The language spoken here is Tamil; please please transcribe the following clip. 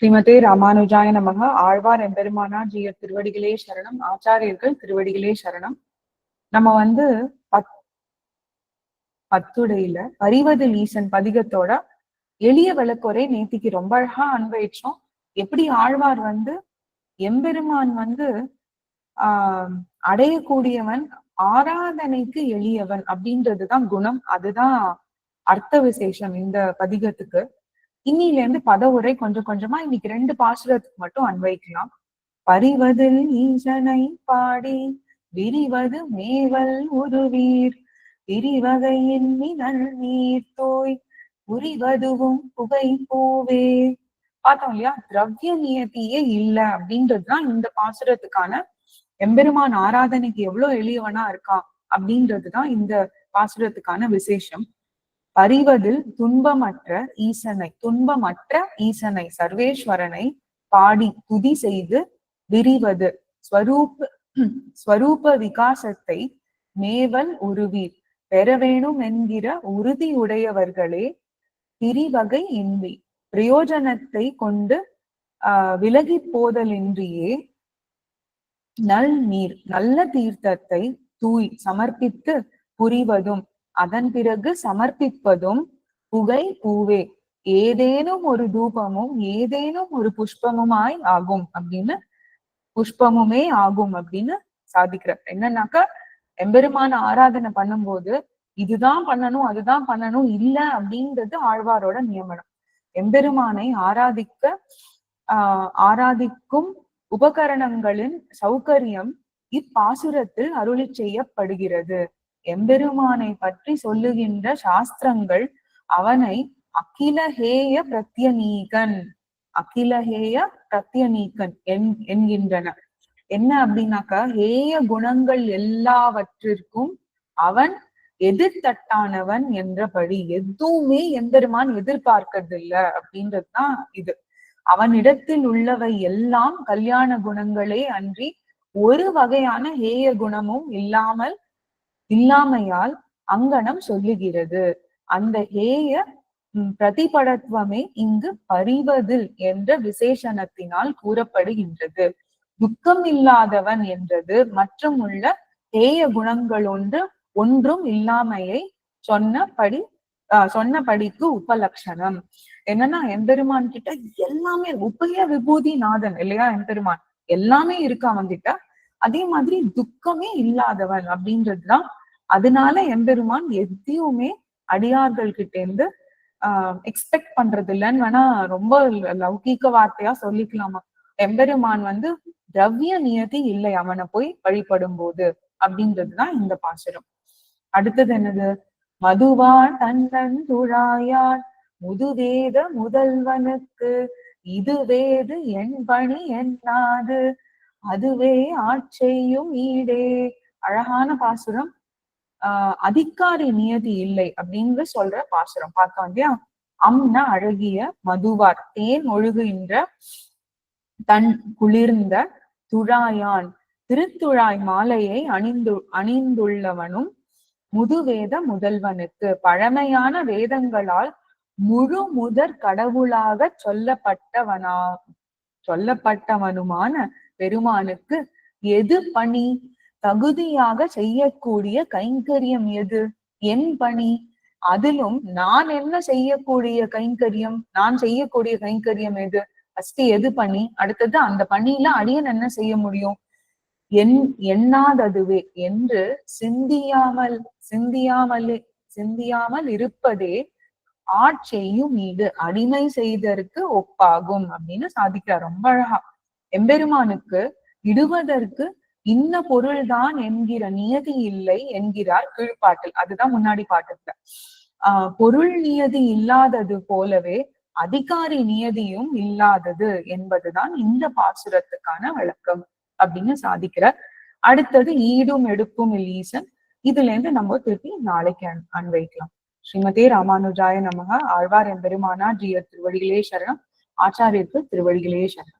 ஸ்ரீமதே ராமானுஜாய நமக ஆழ்வார் எம்பெருமானார் ஜீயர் திருவடிகளே சரணம். ஆச்சாரியர்கள் திருவடிகளே சரணம். நம்ம வந்து பத் பத்துடையில பரிவதில் ஈசன் பதிகத்தோட எளிய விளக்குறை நேத்திக்கு ரொம்ப அழகா அனுபவிச்சோம். எப்படி ஆழ்வார் வந்து எம்பெருமான் வந்து ஆஹ் அடையக்கூடியவன் ஆராதனைக்கு எளியவன் அப்படின்றதுதான் குணம். அதுதான் அர்த்த விசேஷம் இந்த பதிகத்துக்கு. இன்னில இருந்து பதவுரை கொஞ்சம் கொஞ்சமா இன்னைக்கு ரெண்டு பாசுரத்துக்கு மட்டும் அன்வைக்கலாம் பரிவதில் ஈசனை பாடி விரிவது மேவல் உருவீர். விரிவகையின் மினல் நீர் தோய் உரிவதுவும் புகை பூவே. பார்த்தோம் இல்லையா? திரவிய நியத்தியே இல்ல அப்படின்றதுதான் இந்த பாசுரத்துக்கான எம்பெருமான் ஆராதனைக்கு எவ்வளவு எளியவனா இருக்கான் அப்படின்றதுதான் இந்த பாசுரத்துக்கான விசேஷம். அறிவதில் துன்பமற்ற ஈசனை துன்பமற்ற ஈசனை சர்வேஸ்வரனை பாடி துதி செய்து விரிவது. ஸ்வரூப் ஸ்வரூப விகாசத்தை மேவல் உருவீர். பெற வேணும் என்கிற உறுதியுடையவர்களே திரிவகை இன்றி. பிரயோஜனத்தை கொண்டு ஆஹ் விலகி போதலின்றியே நல் நீர் நல்ல தீர்த்தத்தை தூய் சமர்ப்பித்து புரிவதும். அதன் பிறகு சமர்ப்பிப்பதும் புகை பூவே. ஏதேனும் ஒரு தூபமும் ஏதேனும் ஒரு புஷ்பமுமாய் ஆகும் அப்படின்னு புஷ்பமுமே ஆகும் அப்படின்னு சாதிக்கிறார் என்னன்னாக்கா எம்பெருமான ஆராதனை பண்ணும்போது இதுதான் பண்ணணும் அதுதான் பண்ணணும் இல்ல அப்படின்றது ஆழ்வாரோட நியமனம். எம்பெருமானை ஆராதிக்க ஆஹ் ஆராதிக்கும் உபகரணங்களின் சௌகரியம் இப்பாசுரத்தில் அருளி செய்யப்படுகிறது. எம்பெருமானை பற்றி சொல்லுகின்ற சாஸ்திரங்கள் அவனை அகிலஹேய பிரத்யநீகன் அகிலஹேய பிரத்யநீகன் என் என்கின்றன. என்ன அப்படின்னாக்கா ஹேய குணங்கள் எல்லாவற்றிற்கும் அவன் எதிர்த்தட்டானவன் என்றபடி எதுவுமே எம்பெருமான் எதிர்பார்க்கறது இல்ல அப்படின்றதுதான் இது. அவனிடத்தில் உள்ளவை எல்லாம் கல்யாண குணங்களே அன்றி ஒரு வகையான ஹேய குணமும் இல்லாமல் இல்லாமையால் அங்கனம் சொல்லுகிறது. அந்த ஹேய பிரதிபடத்துவமே இங்கு பறிவதில் என்ற விசேஷணத்தினால் கூறப்படுகின்றது. துக்கம் இல்லாதவன் என்றது மற்றும் உள்ள தேய குணங்கள் ஒன்று ஒன்றும் இல்லாமையை சொன்னபடி சொன்னபடிக்கு உபலட்சணம் என்னன்னா எம்பெருமான் கிட்ட எல்லாமே உபய விபூதி நாதன் இல்லையா எம்பெருமான்? எல்லாமே இருக்கு அவன் கிட்ட அதே மாதிரி துக்கமே இல்லாதவன் அப்படின்றதுதான் அதனால எம்பெருமான் எதையுமே அடியார்கள் கிட்ட இருந்து ஆஹ் எக்ஸ்பெக்ட் பண்றது இல்லைன்னு வேணா ரொம்ப லௌகீக வார்த்தையா சொல்லிக்கலாமா? எம்பெருமான் வந்து திரவிய நியதி இல்லை அவனை போய் வழிபடும் போது அப்படின்றதுதான் இந்த பாசுரம். அடுத்தது என்னது? மதுவா தந்தன் துழாயான் முதுவேத முதல்வனுக்கு இதுவேது என் பணி என்னாது அதுவே ஆட்செய்யும் ஈடே. அழகான பாசுரம். ஆஹ் அதிகாரி நியதி இல்லை அப்படின்னு சொல்ற பாசுரம். பார்த்தோம் இல்லையா அம்னா அழகிய மதுவார். தேன் ஒழுகுகின்ற தன் குளிர்ந்த துழாயான். திருத்துழாய் மாலையை அணிந்து அணிந்துள்ளவனும் முதுவேத முதல்வனுக்கு. பழமையான வேதங்களால் முழு முதற் கடவுளாக சொல்லப்பட்டவனா சொல்லப்பட்டவனுமான பெருமானுக்கு எது பணி? தகுதியாக செய்யக்கூடிய கைங்கரியம் எது? என் பணி. அதிலும் நான் என்ன செய்யக்கூடிய கைங்கரியம்? நான் செய்யக்கூடிய கைங்கரியம் எது? ஃபர்ஸ்ட் எது பணி? அடுத்தது அந்த பணியில அடியன் என்ன செய்ய முடியும்? என் எண்ணாததுவே என்று சிந்தியாமல் சிந்தியாமல் சிந்தியாமல் இருப்பதே ஆட்செய்யும் மீது அடிமை செய்தற்கு ஒப்பாகும் அப்படின்னு சாதிக்கிறார். ரொம்ப அழகா. எம்பெருமானுக்கு இடுவதற்கு இன்ன பொருள்தான் என்கிற நியதி இல்லை என்கிறார் கீழ்ப்பாட்டில். அதுதான் முன்னாடி பாட்டுல. ஆஹ் பொருள் நியதி இல்லாதது போலவே அதிகாரி நியதியும் இல்லாதது என்பதுதான் இந்த பாசுரத்துக்கான விளக்கம் அப்படின்னு சாதிக்கிறார். அடுத்தது ஈடும் எடுப்பும் இல்லீசன் இதுல இருந்து நம்ம திருப்பி நாளைக்கு அன்வைக்கலாம் ஸ்ரீமதே ராமானுஜாய நமக. ஆழ்வார் எம்பெருமானா ஜிய திருவடிகளே சரணம். ஆச்சாரியருக்கு திருவடிகளே சரணம்.